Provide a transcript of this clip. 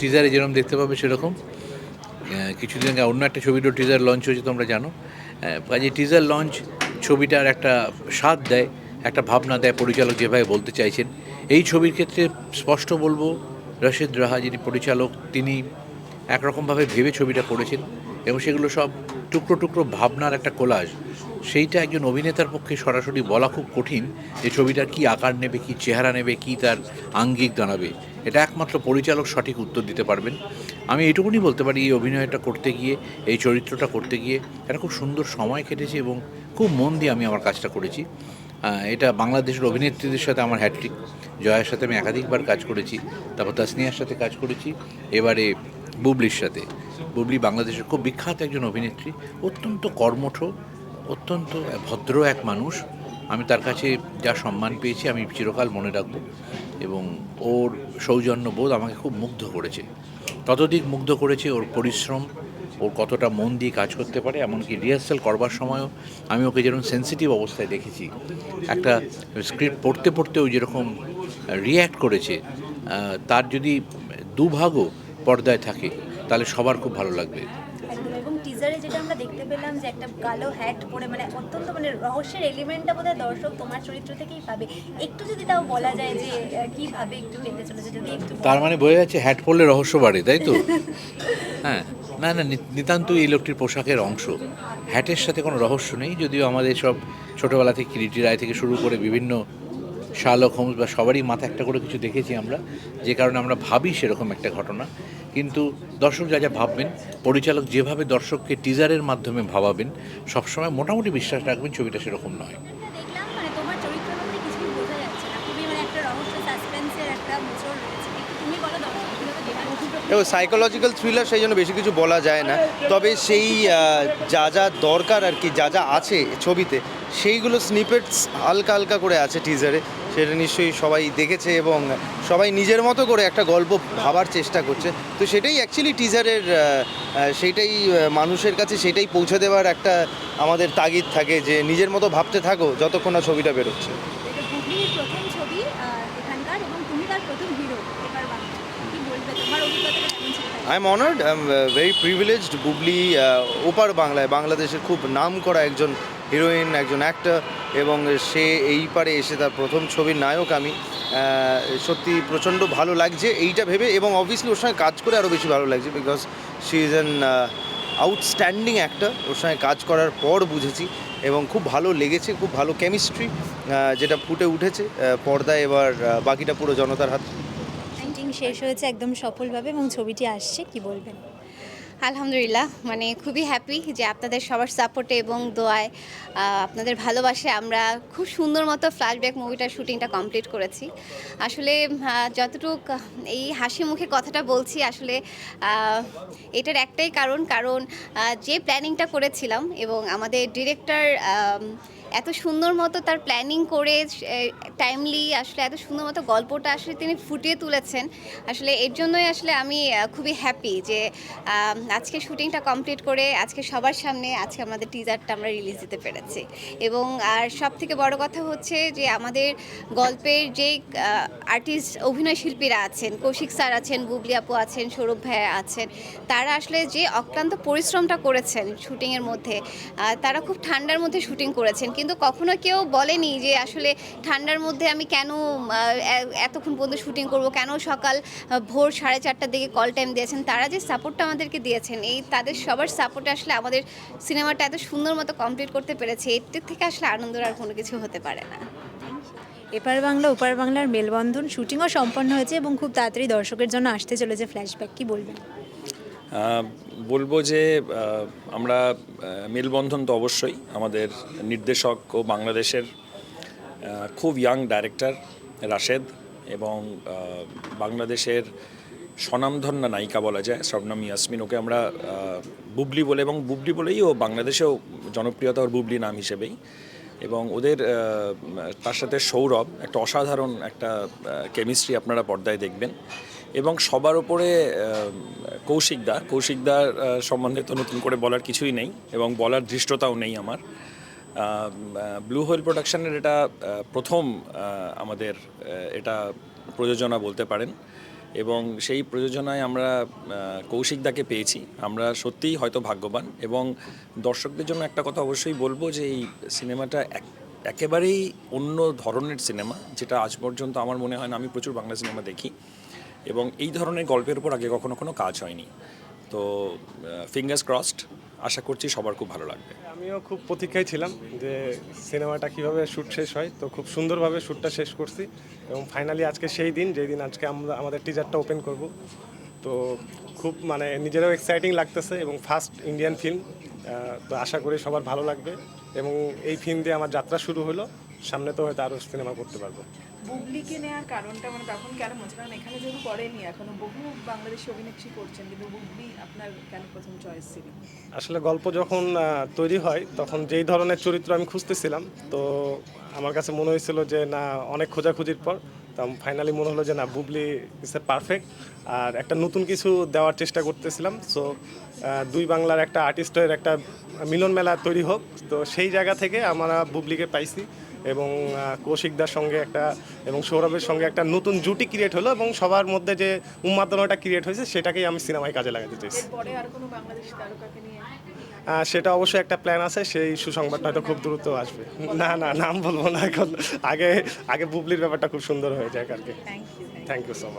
টিজারে যেরকম দেখতে পাবে সেরকম। কিছুদিন আগে অন্য একটা ছবিরও টিজার লঞ্চ হয়েছে, তোমরা জানো। কাজে টিজার লঞ্চ ছবিটার একটা স্বাদ দেয়, একটা ভাবনা দেয় পরিচালক যেভাবে বলতে চাইছেন। এই ছবির ক্ষেত্রে স্পষ্ট বলব, রশিদ রাহা যিনি পরিচালক, তিনি একরকমভাবে ভেবে ছবিটা করেছেন এবং সেগুলো সব টুকরো টুকরো ভাবনার একটা কোলাজ সেইটা একজন অভিনেতার পক্ষে সরাসরি বলা খুব কঠিন যে ছবিটার কী আকার নেবে, কী চেহারা নেবে, কী তার আঙ্গিক দাঁড়াবে। এটা একমাত্র পরিচালক সঠিক উত্তর দিতে পারবেন। আমি এইটুকুনি বলতে পারি এই অভিনয়টা করতে গিয়ে, এই চরিত্রটা করতে গিয়ে, একটা খুব সুন্দর সময় কেটেছে এবং খুব মন দিয়ে আমি আমার কাজটা করেছি। এটা বাংলাদেশের অভিনেত্রীদের সাথে আমার হ্যাট্রিক জয়ার সাথে আমি একাধিকবার কাজ করেছি, তারপর তাসনিয়ার সাথে কাজ করেছি, এবারে বুবলির সাথে। বুবলি বাংলাদেশের খুব বিখ্যাত একজন অভিনেত্রী, অত্যন্ত কর্মঠ অত্যন্ত ভদ্র এক মানুষ। আমি তার কাছে যা সম্মান পেয়েছি, আমি চিরকাল মনে রাখব এবং ওর সৌজন্য বোধ আমাকে খুব মুগ্ধ করেছে। ততদিক মুগ্ধ করেছে ওর পরিশ্রম, ওর কতটা মন দিয়ে কাজ করতে পারে, এমনকি রিহার্সাল করবার সময়ও আমি ওকে যেরকম সেন্সিটিভ অবস্থায় দেখেছি। একটা স্ক্রিপ্ট পড়তে পড়তে ও যেরকম রিয়্যাক্ট করেছে তার যদি দুভাগও পর্দায় থাকে, তাহলে সবার খুব ভালো লাগবে। টিজারে যেটা আমরা দেখতে পেলাম যে একটা কালো হ্যাট পরে মানে অত্যন্ত মানে রহস্যের এলিমেন্টটা বোধহয় দর্শক তোমার চরিত্র থেকেই পাবে। একটু যদি তাও বলা যায় যে কীভাবে একটু টেনে চলেছে, যদি একটু তার মানে বোঝা যাচ্ছে হ্যাট পরলে রহস্য বাড়ে, তাই তো? হ্যাঁ না না, নি- নিতান্ত এই লোকটির পোশাকের অংশ। হ্যাটের সাথে কোনো রহস্য নেই, যদিও আমাদের সব ছোটোবেলা থেকে কিরিটি রায় থেকে শুরু করে বিভিন্ন শালক হোমস বা সবারই মাথা একটা করে কিছু দেখেছি আমরা যে কারণে আমরা ভাবি সেরকম একটা ঘটনা। কিন্তু দর্শক যা যা ভাববেন পরিচালক যেভাবে দর্শককে টিজারের মাধ্যমে ভাবাবেন সবসময় মোটামুটি বিশ্বাস রাখবেন ছবিটা সেরকম নয়। দেখলাম মানে মানে একটা রহস্য সাসপেন্সের একটা মোচড় রয়েছে। একটু তুমি বলো দর্শকগুলোকে দেখা দেখো সাইকোলজিক্যাল থ্রিলার সেই জন্য বেশি কিছু বলা যায় না। তবে সেই যা যা দরকার আর কি যা যা আছে ছবিতে সেইগুলো স্নিপেটস হালকা হালকা করে আছে টিজারে সেটা নিশ্চয়ই সবাই দেখেছে এবং সবাই নিজের মতো করে একটা গল্প ভাবার চেষ্টা করছে। তো সেটাই অ্যাকচুয়ালি টিজারের সেইটাই আহ, মানুষের কাছে সেটাই পৌঁছে দেওয়ার একটা আমাদের তাগিদ থাকে যে নিজের মতো ভাবতে থাকো যতক্ষণ না ছবিটা বেরোচ্ছে। I am honoured I am very privileged Bubly ওপার বাংলায় বাংলাদেশের খুব নাম করা একজন হিরোইন, একজন অ্যাক্টর এবং সে এই পারে এসে তার প্রথম ছবির নায়ক আমি। সত্যি প্রচণ্ড ভালো লাগছে এইটা ভেবে এবং অবভিয়াসলি ওর সঙ্গে কাজ করে আরও বেশি ভালো লাগছে because she is an outstanding actor ওর সঙ্গে কাজ করার পর বুঝেছি এবং খুব ভালো লেগেছে, খুব ভালো কেমিস্ট্রি যেটা ফুটে উঠেছে। পর্দায় এবার বাকিটা পুরো জনতার হাত। শেষ হয়েছে একদম সফলভাবে এবং ছবিটি আসছে, কি বলবেন? আলহামদুলিল্লাহ মানে খুবই হ্যাপি যে আপনাদের সবার সাপোর্টে এবং দোয়ায় আপনাদের ভালোবাসে আমরা খুব সুন্দর মতো ফ্ল্যাশব্যাক মুভিটার শুটিংটা কমপ্লিট করেছি। আসলে যতটুক এই হাসি মুখে কথাটা বলছি, আসলে এটার একটাই কারণ কারণ যে প্ল্যানিংটা করেছিলাম এবং আমাদের ডিরেক্টর এত সুন্দর মতো তার প্ল্যানিং করে টাইমলি আসলে এত সুন্দর মতো গল্পটা আসলে তিনি ফুটিয়ে তুলেছেন। আসলে এর জন্যই আসলে আমি খুবই হ্যাপি যে আজকে শুটিংটা কমপ্লিট করে আজকে সবার সামনে আজকে আমাদের টিজারটা আমরা রিলিজ দিতে পেরেছি। এবং আর সব থেকে বড় কথা হচ্ছে যে, আমাদের গল্পের যে আর্টিস্ট অভিনয় শিল্পীরা আছেন, কৌশিক স্যার আছেন, বুবলি আপু আছেন, সৌরভ ভাইয়া আছেন, তারা আসলে যে অক্লান্ত পরিশ্রমটা করেছেন শুটিংয়ের মধ্যে তারা খুব ঠান্ডার মধ্যে শুটিং করেছেন। কিন্তু কখনো কেউ বলেনি যে আসলে ঠান্ডার মধ্যে আমি কেন এতক্ষণ পর্যন্ত শুটিং করব কেন সকাল ভোর সাড়ে চারটার দিকে কল টাইম দিয়েছেন? তারা যে সাপোর্টটা আমাদেরকে দিয়েছেন এই তাদের সবার সাপোর্টে আসলে আমাদের সিনেমাটা এত সুন্দর মতো কমপ্লিট করতে পেরেছে এর থেকে আসলে আনন্দের আর কোনো কিছু হতে পারে না। এপার বাংলা ওপার বাংলার মেলবন্ধন শুটিংও সম্পন্ন হয়েছে এবং খুব তাড়াতাড়ি দর্শকের জন্য আসতে চলেছে ফ্ল্যাশব্যাক কি বলবেন? বলব যে আমরা মেলবন্ধন তো অবশ্যই আমাদের নির্দেশক ও বাংলাদেশের খুব ইয়াং ডাইরেক্টর রাশেদ এবং বাংলাদেশের স্বনামধন্য নায়িকা বলা যায় শবনম ইয়াসমিন। ওকে আমরা বুবলি বলে এবং বুবলি বলেই ও বাংলাদেশেও জনপ্রিয়তা ওর বুবলি নাম হিসেবেই। এবং ওদের তার সাথে সৌরভ, একটা অসাধারণ একটা কেমিস্ট্রি আপনারা পর্দায় দেখবেন। এবং সবার ওপরে কৌশিকদা কৌশিকদার সম্বন্ধে তো নতুন করে বলার কিছুই নেই এবং বলার ধৃষ্টতাও নেই আমার। ব্লু হোয়েল প্রোডাকশানের এটা প্রথম আমাদের এটা প্রযোজনা বলতে পারেন। এবং সেই প্রযোজনায় আমরা কৌশিকদাকে পেয়েছি। আমরা সত্যিই হয়তো ভাগ্যবান এবং দর্শকদের জন্য একটা কথা অবশ্যই বলব যে এই সিনেমাটা এক- একেবারেই অন্য ধরনের সিনেমা, যেটা আজ পর্যন্ত আমার মনে হয় না, আমি প্রচুর বাংলা সিনেমা দেখি। এবং এই ধরনের গল্পের উপর আগে কখনো কোনো কাজ হয়নি। তো ফিঙ্গার্স ক্রসড আশা করছি সবার খুব ভালো লাগবে। আমিও খুব প্রতীক্ষায় ছিলাম যে সিনেমাটা কীভাবে শ্যুট শেষ হয়। তো খুব সুন্দরভাবে শ্যুটটা শেষ করছি এবং ফাইনালি আজকে সেই দিন, যেই দিন আজকে আমরা, আমাদের টিজারটা ওপেন করব। তো খুব মানে নিজেরাও এক্সাইটিং লাগতেছে এবং ফার্স্ট ইন্ডিয়ান ফিল্ম তো আশা করি সবার ভালো লাগবে এবং এই ফিল্ম দিয়ে আমার যাত্রা শুরু হলো। সামনে তো হয়তো আরও সিনেমা করতে পারব। বুবলিকে নেওয়ার কারণটা মানে তখন কেন মনে কারণ এখানে যেহেতু করেনি এখনও বহু বাংলাদেশি অভিনেত্রী করছেন কিন্তু বুবলি আপনার কেন প্রথম চয়েস ছিল? আসলে গল্প যখন তৈরি হয় তখন যেই ধরনের চরিত্র আমি খুঁজতেছিলাম তো আমার কাছে মনে হয়েছিল যে না অনেক খোঁজাখুঁজির পর তো ফাইনালি মনে হলো যে না বুবলি ইস এ পারফেক্ট আর একটা নতুন কিছু দেওয়ার চেষ্টা করতেছিলাম সো দুই বাংলার একটা আর্টিস্টের একটা মিলন মেলা তৈরি হোক তো সেই জায়গা থেকে আমরা বুবলিকে পাইছি। এবং কৌশিকদার সঙ্গে একটা এবং সৌরভের সঙ্গে একটা নতুন জুটি ক্রিয়েট হলো এবং সবার মধ্যে যে উন্মাদনাটা ক্রিয়েট হয়েছে সেটাকেই আমি সিনেমায় কাজে লাগাতে চাইছি। সেটা অবশ্যই একটা প্ল্যান আছে সেই সুসংবাদটা হয়তো খুব দ্রুত আসবে। না না নাম বলব না এখন। আগে আগে বুবলির ব্যাপারটা খুব সুন্দর হয়ে যায় আর কি। Thank you so much